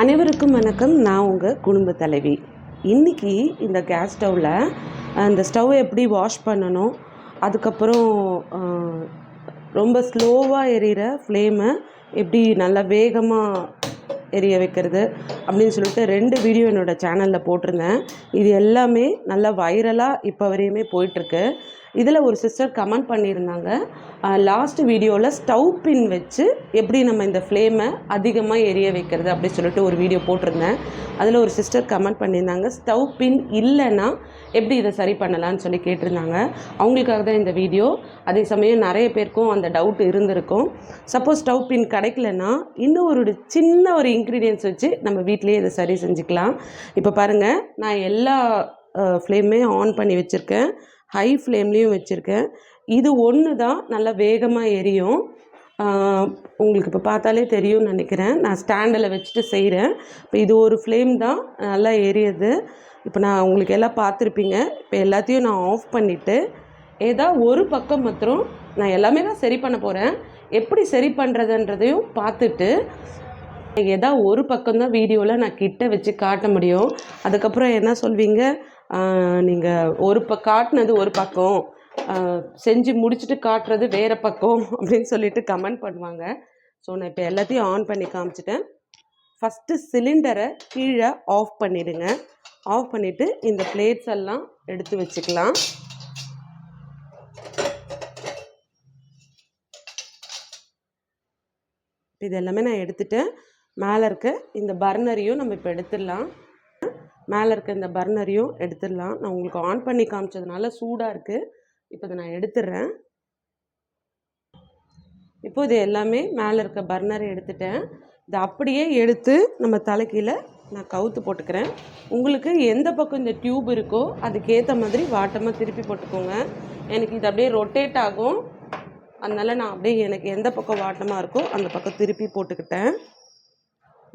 அனைவருக்கும் வணக்கம். நான் உங்கள் குடும்ப தலைவி. இன்றைக்கி இந்த கேஸ் ஸ்டவ்வில் அந்த ஸ்டவ்வை எப்படி வாஷ் பண்ணணும் அதுக்கப்புறம் ரொம்ப ஸ்லோவாக எரியிற ஃப்ளேமை எப்படி நல்லா வேகமாக எரிய வைக்கிறது அப்படின்னு சொல்லிட்டு ரெண்டு வீடியோ என்னோடய சேனலில் போட்டிருந்தேன். இது எல்லாமே நல்லா வைரலாக இப்போ வரையுமே போயிட்டுருக்கு இதில் ஒரு சிஸ்டர் கமெண்ட் பண்ணியிருந்தாங்க. லாஸ்ட் வீடியோவில் ஸ்டவ் பின் வச்சு எப்படி நம்ம இந்த ஃப்ளேமை அதிகமாக எரிய வைக்கிறது அப்படின்னு சொல்லிட்டு ஒரு வீடியோ போட்டிருந்தேன். அதில் ஒரு சிஸ்டர் கமெண்ட் பண்ணியிருந்தாங்க. ஸ்டவ் பின் இல்லைன்னா எப்படி இதை சரி பண்ணலாம்னு சொல்லி கேட்டிருந்தாங்க. அவங்களுக்காக தான் இந்த வீடியோ அதே சமயம் நிறைய பேருக்கும் அந்த டவுட் இருந்திருக்கும். சப்போஸ் ஸ்டவ் பின் கிடைக்கலன்னா இன்னும் ஒரு சின்ன ஒரு இன்க்ரீடியன்ஸ் வச்சு நம்ம வீட்டிலேயே இதை சரி செஞ்சுக்கலாம். இப்போ பாருங்கள் நான் எல்லா ஃப்ளேமே ஆன் பண்ணி வச்சுருக்கேன். ஹை ஃப்ளேம்லேயும் வச்சுருக்கேன். இது ஒன்று தான் நல்லா வேகமாக எரியும். உங்களுக்கு இப்போ பார்த்தாலே தெரியும்னு நினைக்கிறேன். நான் ஸ்டாண்டில் வச்சுட்டு செய்கிறேன் இப்போ இது ஒரு ஃப்ளேம் தான் நல்லா எரியுது இப்போ நான் உங்களுக்கு எல்லாம் பார்த்துருப்பீங்க. இப்போ எல்லாத்தையும் நான் ஆஃப் பண்ணிவிட்டு ஏதா ஒரு பக்கம் மாத்திரம் நான் எல்லாமே தான் சரி பண்ண போகிறேன் எப்படி சரி பண்ணுறதுன்றதையும் பார்த்துட்டு ஏதா ஒரு பக்கம் தான் வீடியோவில் நான் கிட்ட வச்சு காட்ட முடியும். அதுக்கப்புறம் என்ன சொல்வீங்க? நீங்கள் ஒரு ப காட்டினது ஒரு பக்கம் செஞ்சு முடிச்சுட்டு காட்டுறது வேறு பக்கம் அப்படின்னு சொல்லிட்டு கமெண்ட் பண்ணுவாங்க. ஸோ நான் இப்போ எல்லாத்தையும் ஆன் பண்ணி காமிச்சிட்டேன். ஃபஸ்ட்டு சிலிண்டரை கீழே ஆஃப் பண்ணிடுங்க. ஆஃப் பண்ணிவிட்டு இந்த பிளேட்ஸ் எல்லாம் எடுத்து வச்சுக்கலாம். இது எல்லாமே நான் எடுத்துட்டேன். மேலே இருக்க இந்த பர்னரையும் நம்ம இப்போ எடுத்துடலாம். மேலே இருக்க இந்த பர்னரையும் எடுத்துடலாம். நான் உங்களுக்கு ஆன் பண்ணி காமிச்சதுனால சூடாக இருக்குது இப்போ இதை நான் எடுத்துடுறேன். இப்போ இது எல்லாமே மேலே இருக்க பர்னரை எடுத்துட்டேன். இதை அப்படியே எடுத்து நம்ம தலைக்கீழ நான் கவுத்து போட்டுக்கிறேன். உங்களுக்கு எந்த பக்கம் இந்த டியூப் இருக்கோ அதுக்கேற்ற மாதிரி வாட்டமாக திருப்பி போட்டுக்கோங்க. எனக்கு இது அப்படியே ரொட்டேட் ஆகும். அதனால் நான் அப்படியே எனக்கு எந்த பக்கம் வாட்டமாக இருக்கோ அந்த பக்கம் திருப்பி போட்டுக்கிட்டேன்.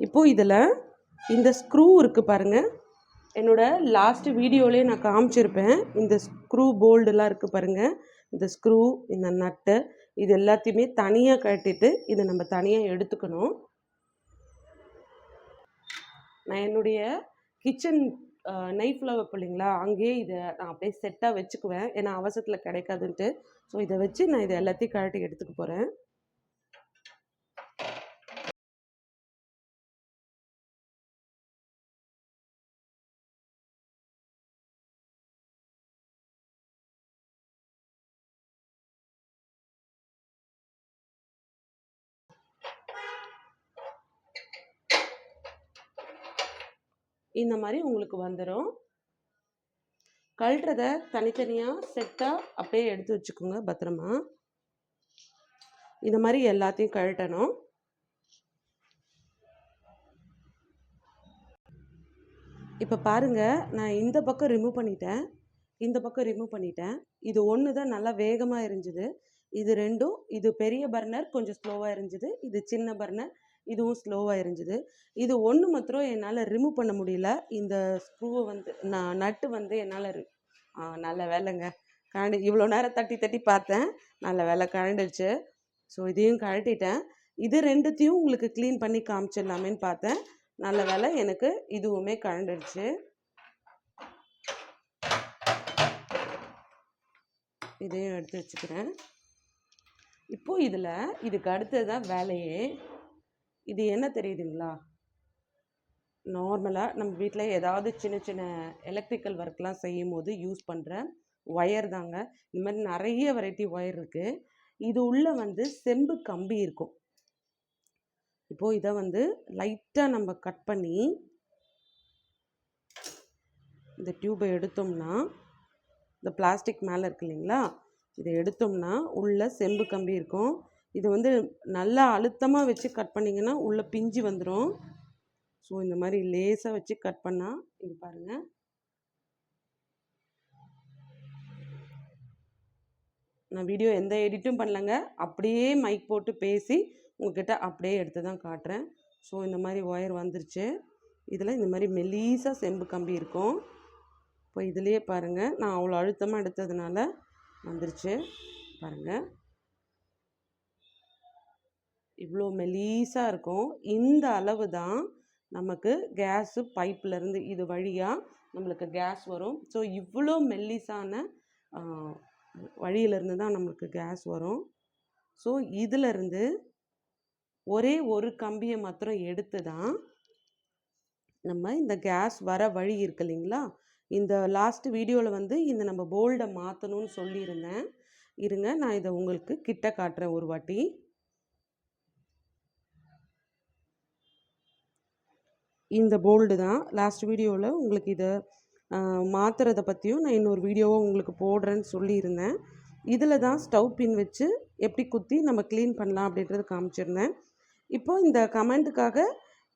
இப்போது இதில் இந்த ஸ்க்ரூ இருக்குது பாருங்கள் என்னோடய லாஸ்ட் வீடியோலேயே நான் காமிச்சிருப்பேன். இந்த ஸ்க்ரூ போல்டுலாம் இருக்குது பாருங்கள் இந்த ஸ்க்ரூ இந்த நட்டு இது எல்லாத்தையுமே தனியாக கட்டிட்டு இதை நம்ம தனியாக எடுத்துக்கணும். நான் என்னுடைய கிச்சன் நைஃப்பில் வைப்பேன் இல்லைங்களா? அங்கேயே இதை நான் அப்படியே செட்டாக வச்சுக்குவேன். ஏன்னா அவசரத்தில் கிடைக்காதுன்ட்டு. ஸோ இதை வச்சு நான் இதை எல்லாத்தையும் கழட்டி எடுத்துக்க போகிறேன் இந்த மாதிரி உங்களுக்கு வந்துடும் கழட்டுறத தனித்தனியாக செட்டாக அப்படியே எடுத்து வச்சுக்கோங்க பத்திரமா. இந்த மாதிரி எல்லாத்தையும் கழட்டணும். இப்போ பாருங்க நான் இந்த பக்கம் ரிமூவ் பண்ணிட்டேன். இந்த பக்கம் ரிமூவ் பண்ணிட்டேன். இது ஒன்று தான் நல்லா வேகமாக இருந்துது இது ரெண்டும் இது பெரிய பர்னர் கொஞ்சம் ஸ்லோவாக இருந்துது இது சின்ன பர்னர் இதுவும் ஸ்லோவாக எரிஞ்சுது. இது ஒன்று மாத்திரம் என்னால் ரிமூவ் பண்ண முடியல. இந்த ஸ்க்ரூவை வந்து நான் நட்டு வந்து என்னால் நல்ல வேலைங்க. கழண்டு இவ்வளோ நேரம் தட்டி தட்டி பார்த்தேன். நல்ல வேலை கழண்டுச்சு ஸோ இதையும் கழட்டிட்டேன். இது ரெண்டுத்தையும் உங்களுக்கு க்ளீன் பண்ணி காமிச்சிடலாமேன்னு பார்த்தேன். நல்ல வேலை எனக்கு இதுவுமே கழண்டுடுச்சு இதையும் எடுத்து வச்சுக்கிறேன். இப்போது இதில் இதுக்கு அடுத்தது தான் வேலையே. இது என்ன தெரியுதுங்களா? நார்மலாக நம்ம வீட்டில் ஏதாவது சின்ன சின்ன எலக்ட்ரிக்கல் ஒர்க்லாம் செய்யும் போது யூஸ் பண்ணுற ஒயர் தாங்க. இந்த மாதிரி நிறைய வெரைட்டி ஒயர் இருக்குது இது உள்ளே வந்து செம்பு கம்பி இருக்கும். இப்போது இதை வந்து லைட்டாக நம்ம கட் பண்ணி இந்த டியூபை எடுத்தோம்னா இந்த பிளாஸ்டிக் மேலே இருக்கு இல்லைங்களா? இதை எடுத்தோம்னா உள்ளே செம்பு கம்பி இருக்கும். இது வந்து நல்லா அழுத்தமாக வச்சு கட் பண்ணிங்கன்னா உள்ளே பிஞ்சு வந்துடும் ஸோ இந்த மாதிரி லேசாக வச்சு கட் பண்ணால் இது பாருங்கள் நான் வீடியோ எந்த எடிட்டும் பண்ணலங்க. அப்படியே மைக் போட்டு பேசி உங்ககிட்ட அப்படியே எடுத்து தான் காட்டுறேன். ஸோ இந்த மாதிரி ஒயர் வந்துருச்சு. இதில் இந்த மாதிரி மெலீஸாக செம்பு கம்பி இருக்கும். இப்போ இதுலேயே பாருங்கள் நான் அவ்வளோ அழுத்தமாக எடுத்ததுனால வந்துருச்சு. பாருங்கள் இவ்வளோ மெலீஸாக இருக்கும். இந்த அளவு தான் நமக்கு கேஸு பைப்லேருந்து இது வழியாக நம்மளுக்கு கேஸ் வரும். ஸோ இவ்வளோ மெல்லிசான வழியிலேருந்து தான் நம்மளுக்கு கேஸ் வரும். ஸோ இதிலிருந்து ஒரே ஒரு கம்பியை மாத்திரம் எடுத்து தான் நம்ம இந்த கேஸ் வர வழி இருக்கு இல்லைங்களா? இந்த லாஸ்ட் வீடியோவில் வந்து இந்த நம்ம போல்டை மாற்றணும்னு சொல்லியிருந்தேன். இருங்க நான் இதை உங்களுக்கு கிட்ட காட்டுறேன் ஒரு வாட்டி. இந்த போல்டு தான். லாஸ்ட் வீடியோவில் உங்களுக்கு இதை மாற்றுறத பற்றியும் நான் இன்னொரு வீடியோவை உங்களுக்கு போடுறேன்னு சொல்லியிருந்தேன். இதில் தான் ஸ்டவ் பின் வச்சு எப்படி குத்தி நம்ம க்ளீன் பண்ணலாம் அப்படின்றது காமிச்சிருந்தேன். இப்போ இந்த கமெண்ட்டுக்காக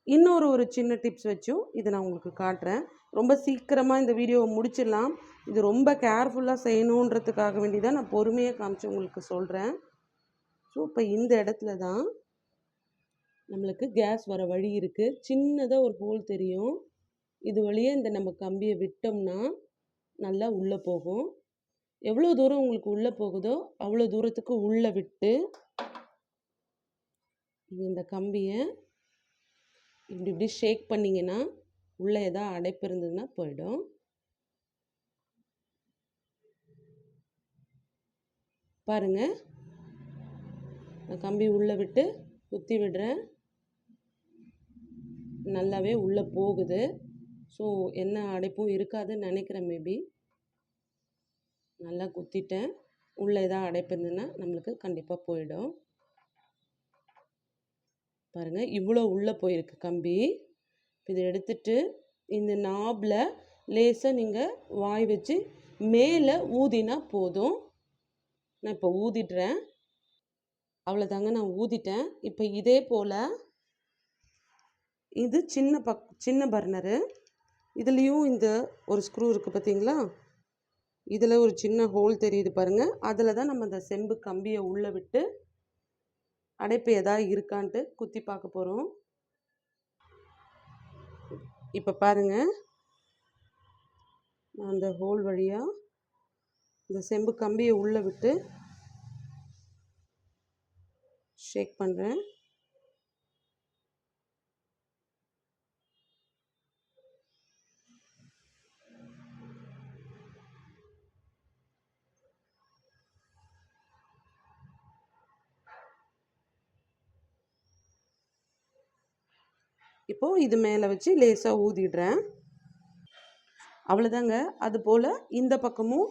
இன்னொரு ஒரு சின்ன டிப்ஸ் வச்சும் இதை நான் உங்களுக்கு காட்டுறேன். ரொம்ப சீக்கிரமாக இந்த வீடியோவை முடிச்சிடலாம். இது ரொம்ப கேர்ஃபுல்லாக செய்யணுன்றதுக்காக வேண்டி தான் நான் பொறுமையாக காமிச்சு உங்களுக்கு சொல்கிறேன் ஸோ இப்போ இந்த இடத்துல தான் நம்மளுக்கு கேஸ் வர வழி இருக்குது சின்னதாக ஒரு ஹோல் தெரியும். இது வழியே இந்த நம்ம கம்பியை விட்டோம்னா நல்லா உள்ளே போகும். எவ்வளோ தூரம் உங்களுக்கு உள்ளே போகுதோ அவ்வளோ தூரத்துக்கு உள்ளே விட்டு இந்த கம்பியை இப்படி இப்படி ஷேக் பண்ணிங்கன்னா உள்ளே எதாவது அடைப்பு இருந்ததுன்னா போயிடும். பாருங்கள் கம்பி உள்ளே விட்டு குத்தி விடுறேன். நல்லாவே உள்ளே போகுது. ஸோ என்ன அடைப்பும் இருக்காதுன்னு நினைக்கிறேன் மேபி நல்லா குத்திட்டேன். உள்ளே எதாவது அடைப்பு இருந்ததுன்னா நம்மளுக்கு கண்டிப்பாக போயிடும். பாருங்கள் இவ்வளோ உள்ளே போயிருக்கு கம்பி. இதை எடுத்துட்டு இந்த நாபில் லேசாக நீங்கள் வாய் வச்சு மேலே ஊதினா போதும். நான் இப்போ ஊதிடுறேன். அவ்வளோதாங்க நான் ஊதிட்டேன். இப்போ இதே போல் இது சின்ன பக் சின்ன பர்னரு. இதுலேயும் இந்த ஒரு ஸ்க்ரூ இருக்குது பார்த்தீங்களா இதில் ஒரு சின்ன ஹோல் தெரியுது பாருங்கள் அதில் தான் நம்ம அந்த செம்பு கம்பியை உள்ளே விட்டு அடைப்பு எதாவது இருக்கான்ட்டு குத்தி பார்க்க போகிறோம் இப்போ பாருங்கள் நான் அந்த ஹோல் வழியாக இந்த செம்பு கம்பியை உள்ளே விட்டு ஷேக் பண்ணுறேன் இப்போது இது மேலே வச்சு லேசாக ஊதிடுறேன். அவ்வளோதாங்க அது போல் இந்த பக்கமும்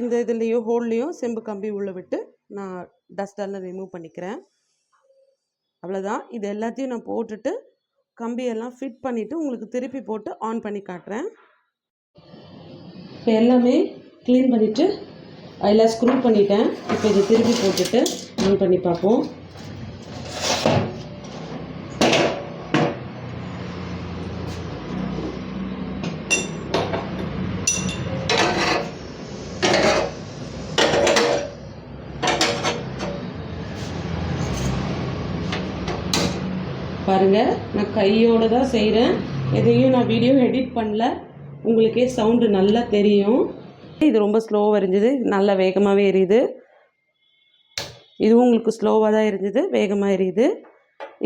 இந்த இதுலேயோ ஹோல்லையும் செம்பு கம்பி உள்ளே விட்டு நான் டஸ்டெல்லாம் ரிமூவ் பண்ணிக்கிறேன். அவ்வளோதான் இது எல்லாத்தையும் நான் போட்டுட்டு கம்பியெல்லாம் ஃபிட் பண்ணிவிட்டு உங்களுக்கு திருப்பி போட்டு ஆன் பண்ணி காட்டுறேன். இப்போ எல்லாமே க்ளீன் பண்ணிவிட்டு எல்லாம் ஸ்க்ரூ பண்ணிட்டேன். இப்போ இதை திருப்பி போட்டுட்டு ஆன் பண்ணி பார்ப்போம். பாருங்கள் நான் கையோடு தான் செய்கிறேன் எதையும் நான் வீடியோ எடிட் பண்ணல. உங்களுக்கே சவுண்டு நல்லா தெரியும். இது ரொம்ப ஸ்லோவாக இருந்தது. நல்லா வேகமாகவே எரியுது. இதுவும் உங்களுக்கு ஸ்லோவாக தான் எரிஞ்சுது. வேகமாக எரியுது.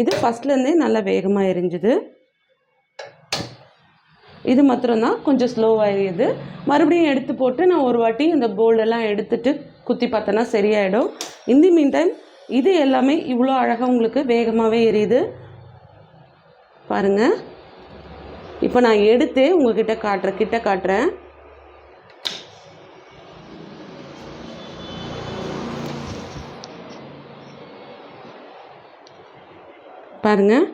இது ஃபஸ்ட்லேருந்தே நல்லா வேகமாக எரிஞ்சுது. இது மாத்திரம்தான் கொஞ்சம் ஸ்லோவாக எரியுது. மறுபடியும் எடுத்து போட்டு நான் ஒரு வாட்டி இந்த போல்டெல்லாம் எடுத்துட்டு குத்தி பார்த்தேன்னா சரியாயிடும். இந்த மீன் டைம் இது எல்லாமே இவ்வளோ அழகாக உங்களுக்கு வேகமாகவே எரியுது. பாருங்கள் இப்போ நான் எடுத்து உங்கள்கிட்ட காட்டுறேன் கிட்ட காட்டுறேன் பாருங்கள்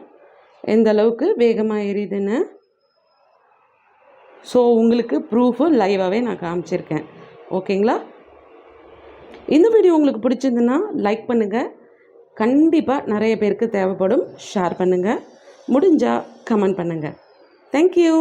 எந்த அளவுக்கு வேகமாக எரியுதுன்னு ஸோ உங்களுக்கு ப்ரூஃபு லைவாகவே நான் காமிச்சிருக்கேன். ஓகேங்களா? இந்த வீடியோ உங்களுக்கு பிடிச்சிருந்துன்னா லைக் பண்ணுங்கள் கண்டிப்பாக நிறைய பேருக்கு தேவைப்படும். ஷேர் பண்ணுங்கள் முடிஞ்சால் கமெண்ட் பண்ணுங்கள் தேங்க்யூ